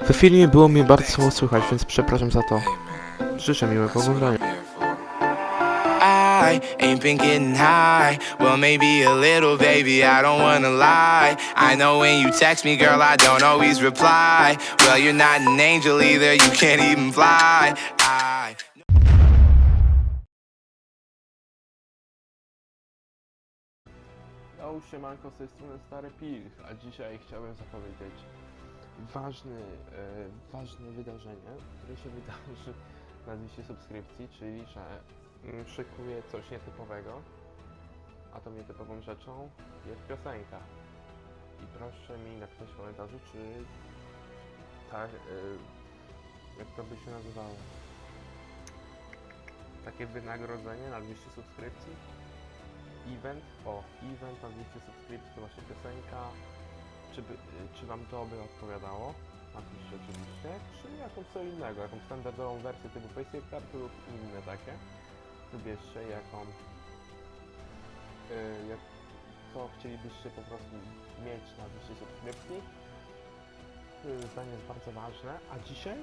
W filmie było mnie bardzo słabo słychać, więc przepraszam za to. Życzę miłego oglądania. I ain't been getting high. Well, maybe a little, baby, I don't wanna lie. I know when you text me, girl, I don't always reply. Well, you're not an angel either, you can't even fly. I Yo, siemanko, z tej strony Stary Pilch, a dzisiaj chciałbym zapowiedzieć ważny, e, ważne wydarzenie, które się wydarzy na 200 subskrypcji, czyli że mm, szykuję coś nietypowego, a tą nietypową rzeczą jest piosenka. I proszę mi napisać w komentarzu, czy tak, jak to by się nazywało, takie wynagrodzenie na 200 subskrypcji? Event, o, event na 200 subskrypcji to właśnie piosenka, czy, czy Wam to by odpowiadało? Napiszcie oczywiście, czy jakąś co innego, jakąś standardową wersję typu Basic Card lub inne takie. Wybierzcie jaką, y, jak, co chcielibyście po prostu mieć na 200 subskrypcji. Y, Zdanie jest bardzo ważne, a dzisiaj,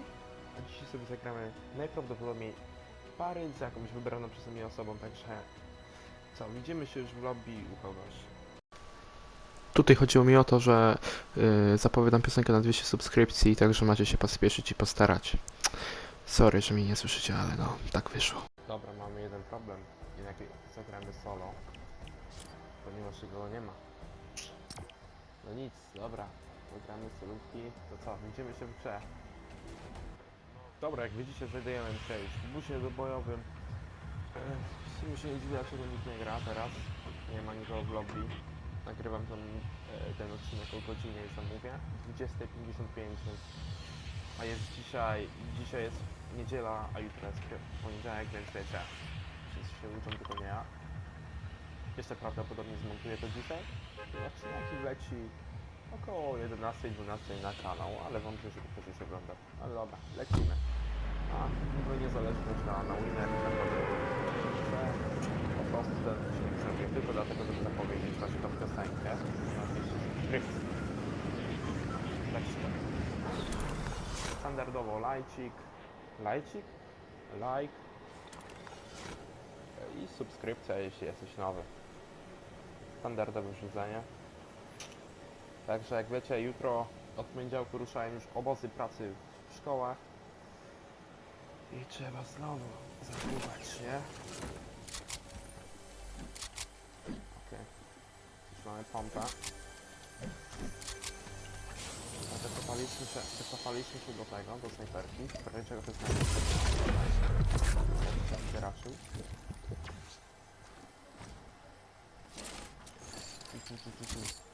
a dzisiaj sobie zagramy najprawdopodobniej pary z jakąś wybraną przeze mnie osobą, także co, widzimy się już w lobby u kogoś. Tutaj chodziło mi o to, że yy, zapowiadam piosenkę na 200 subskrypcji, także macie się pospieszyć i postarać. Sorry, że mnie nie słyszycie, ale no, tak wyszło. Dobra, mamy jeden problem. Jednak zagramy solo, ponieważ go nie ma. No nic, dobra, zagramy solówki, to co, widzimy się w grze. Dobra, jak widzicie, znajdujemy się już w busie dobojowym. Ech, W sumie się nie dziwię, dlaczego nikt nie gra teraz. Nie ma nikogo w lobby. Nagrywam ten, e, ten odcinek o godzinie i zamówię. 20.55, więc... A jest dzisiaj... Dzisiaj jest niedziela, a jutro jest poniedziałek, więc wiecie. Wszyscy się uczą, tylko nie ja. Jeszcze prawdopodobnie zmontuję to dzisiaj. Odcinek leci około 11-12 na kanał, ale wątpię, żeby ktoś już oglądał. Ale dobra, lecimy. A niby niezależność na, na winner i tak dalej. Że po prostu ten odcinek zrobię tylko dlatego, żeby zapowiedzieć właśnie tą piosenkę na 200 subskrypcji. Lecimy. Standardowo lajcik, lajcik, like i subskrypcja, jeśli jesteś nowy. Standardowe rzucenie. Także jak wiecie, jutro od poniedziałku ruszają już obozy pracy w szkołach. I trzeba znowu zapływać, nie? Mamy pompę. A zakopaliśmy się, zakopaliśmy się do tego, do snajperki. W razie czego to jest najlepsze. raczył. Tu, tu, tu,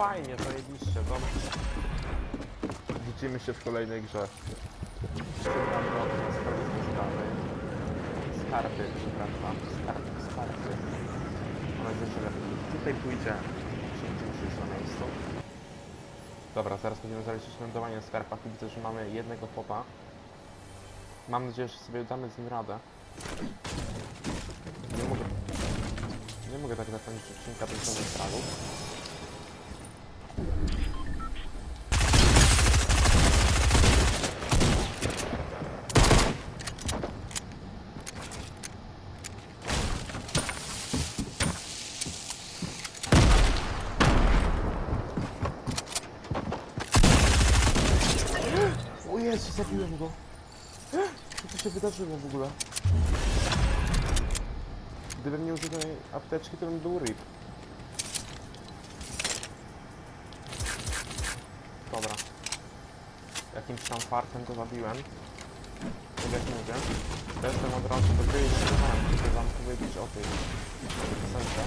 fajnie, zajebiście, dobra. Widzimy się w kolejnej grze. Na sprawiedliwe sprawy. Skarby, przepraszam. Skarby, skarby. Mam nadzieję, że tutaj pójdzie. Przyjdziemy się już na miejscu. Dobra, zaraz będziemy zaliczyć lądowanie w skarbach. Widzę, że mamy jednego chłopa. Mam nadzieję, że sobie damy z nim radę. Nie mogę... Nie mogę tak zakończyć odcinka bez stragów. O Jezu, zabiłem go. Co tu się wydarzyło w ogóle? Gdybym nie użył tej apteczki, to bym był RIP. Dobra. Jakimś tam fartem to zabiłem. Tak jak mówię. Jestem od razu do gry i nagrywałem, żeby wam powiedzieć o tej piosence.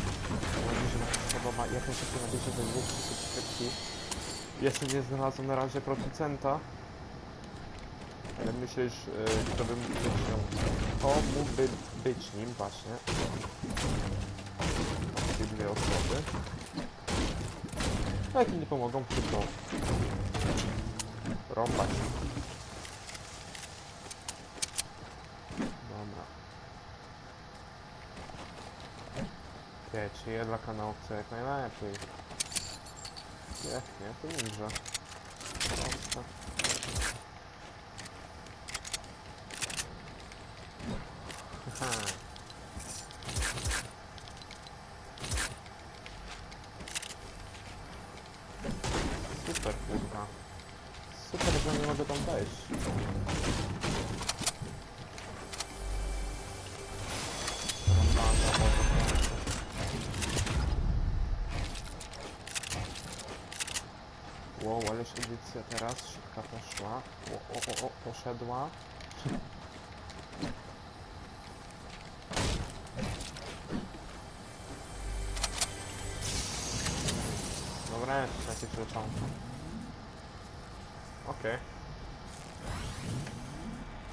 Mam nadzieję, że wam się podoba. Jak najszybciej nabierze do 200 subskrypcji. Jeszcze nie znalazłem na razie producenta. Ale myślę, że yy, to bym musiał To mógłby być nim właśnie. Takie dwie osoby. No jak mi nie pomogą, to rąbać. Dobra. Wiecie, ja dla kanału chcę jak najlepiej. Nie, nie, to ninja. Proste. Super kurwa. Super, że nie mogę tam wejść. Wow, ależ edycja teraz szybka poszła. O, o, o, o, poszedła. Jakieś leczonko. Okej.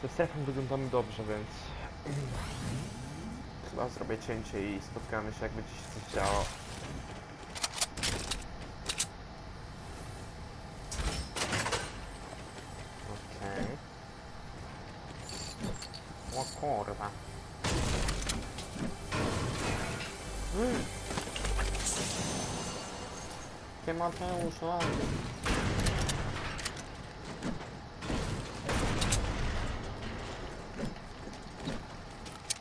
Ze strefem wyglądamy dobrze, więc... Chyba zrobię cięcie i spotkamy się jakby ci się coś działo. Okej. O kurwa. Mateusz, o.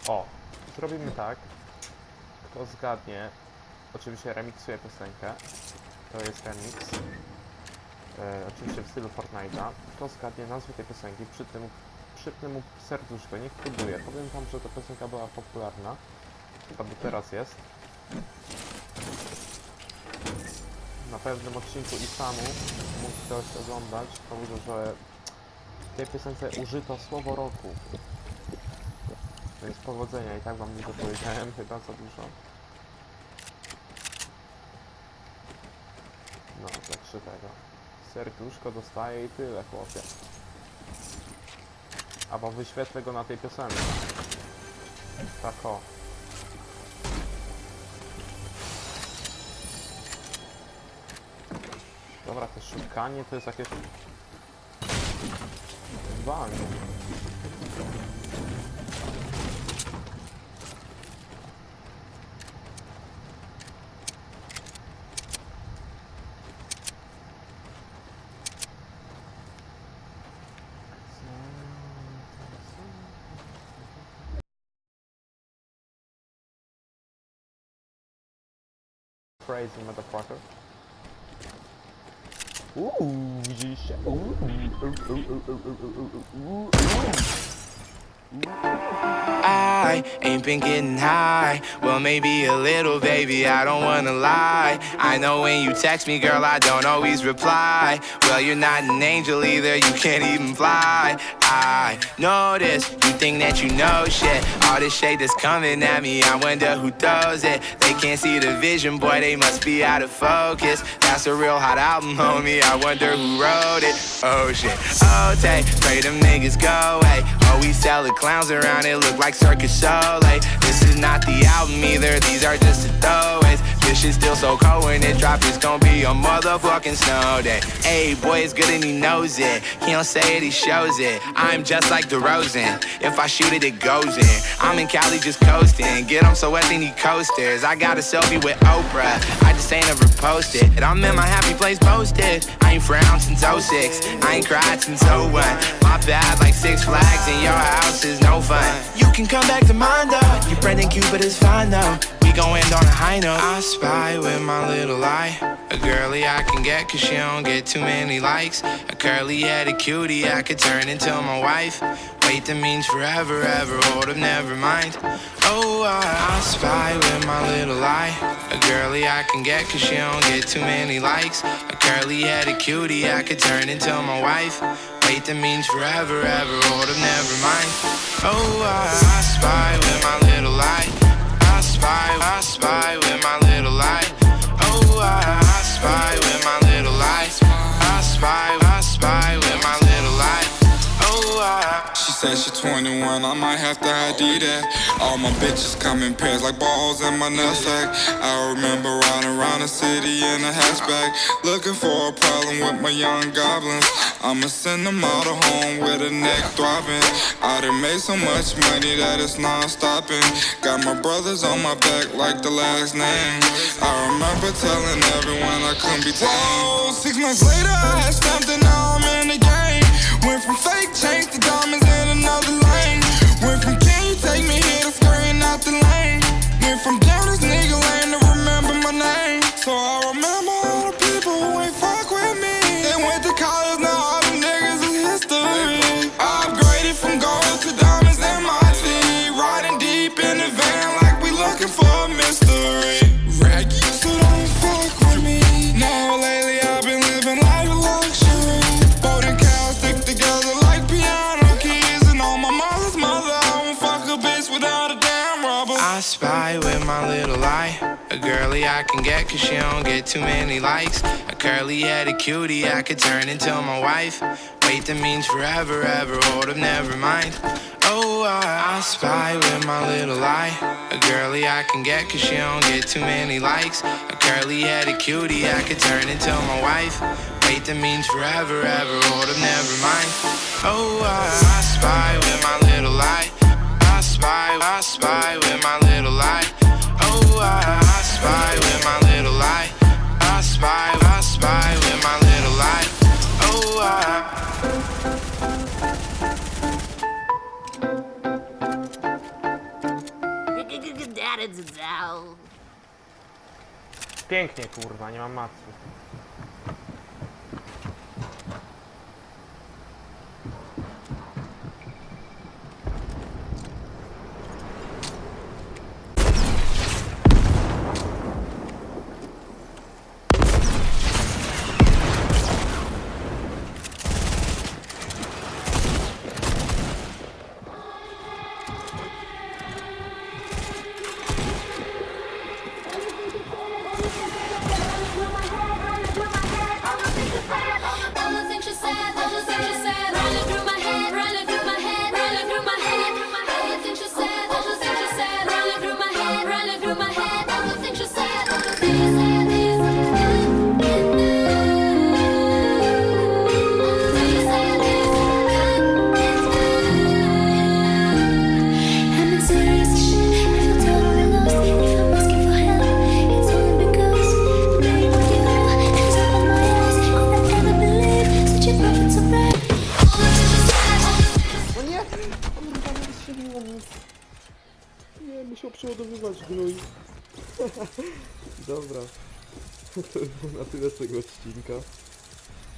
O, zrobimy tak. Kto zgadnie, oczywiście remiksuję piosenkę. To jest remix. E, oczywiście w stylu Fortnite'a. Kto zgadnie nazwę tej piosenki, przy tym mu serduszko, niech próbuje. Powiem wam, że ta piosenka była popularna. Chyba do teraz jest. Na pewnym odcinku i samu mógł ktoś oglądać, powiedział, że w tej piosence użyto słowo roku. Więc powodzenia i tak wam nie dopowiedziałem chyba za dużo. No, także tego. Serduszko dostaje i tyle, chłopie. Albo wyświetlę go na tej piosence. Tak o. Dobra, to szukanie to jest jakieś... Wyzwanie. Crazy motherfucker. Uuu, widzieliście? Uuu, uuu, uuu, uuu, uuu, uuu, uuu. I ain't been getting high. Well, maybe a little, baby, I don't wanna lie. I know when you text me, girl, I don't always reply. Well, you're not an angel either, you can't even fly. I this, you think that you know shit. All this shade that's coming at me, I wonder who throws it. They can't see the vision, boy, they must be out of focus. That's a real hot album, homie, I wonder who wrote it. Oh shit, oh, take, pray them niggas go away. Oh, we sell the clowns around it, look like Circus show. Like, This is not the album either, these are just the throwaways. This still so cold when it drop, it's gonna be a motherfucking snow day. Hey, boy, it's good and he knows it. He don't say it, he shows it. I'm just like DeRozan. If I shoot it, it goes in. I'm in Cali just coasting. Get 'em so wet, they need coasters. I got a selfie with Oprah. I just ain't ever posted. And I'm in my happy place posted. I ain't frowned since 06. I ain't cried since 01. My bad, like Six Flags in your house is no fun. You can come back to mine though. Your friend and Cupid is fine though. End on a high note. I spy with my little eye. A girly I can get cause she don't get too many likes. A curly headed cutie I could turn into my wife. Wait, that means forever, ever. Hold up, never mind. Oh, I, I spy with my little eye. A girly I can get cause she don't get too many likes. A curly headed cutie I could turn into my wife. Wait, that means forever, ever. Hold up, never mind. Oh, I, I spy with my 21, I might have to ID that. All my bitches come in pairs like balls in my nutsack. I remember riding around the city in a hatchback, looking for a problem with my young goblins. I'ma send them all to home with a neck throbbing. I done made so much money that it's non-stopping. Got my brothers on my back like the last name. I remember telling everyone I couldn't be tamed. Whoa, six months later I had and now I'm in the game. Went from fake chains to diamonds if I'm down, this nigga ain't with my little eye. A girly I can get cause she don't get too many likes. A curly headed cutie I could turn into my wife. Wait, that means forever, ever. Hold up, never mind. Oh, I, I spy with my little eye. A girly I can get cause she don't get too many likes. A curly headed cutie I could turn into my wife. Wait, that means forever, ever. Hold up, never mind. Oh, I, I spy with my little eye. I spy, I spy Pięknie kurwa, nie mam matsu. Dobra. To już było na tyle z tego odcinka.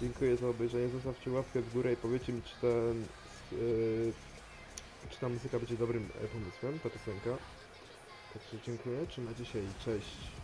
Dziękuję za obejrzenie. Zostawcie łapkę w górę i powiedzcie mi, czy ten... Yy, czy ta muzyka będzie dobrym e, pomysłem, ta piosenka. Także dziękuję, trzymajcie się i cześć.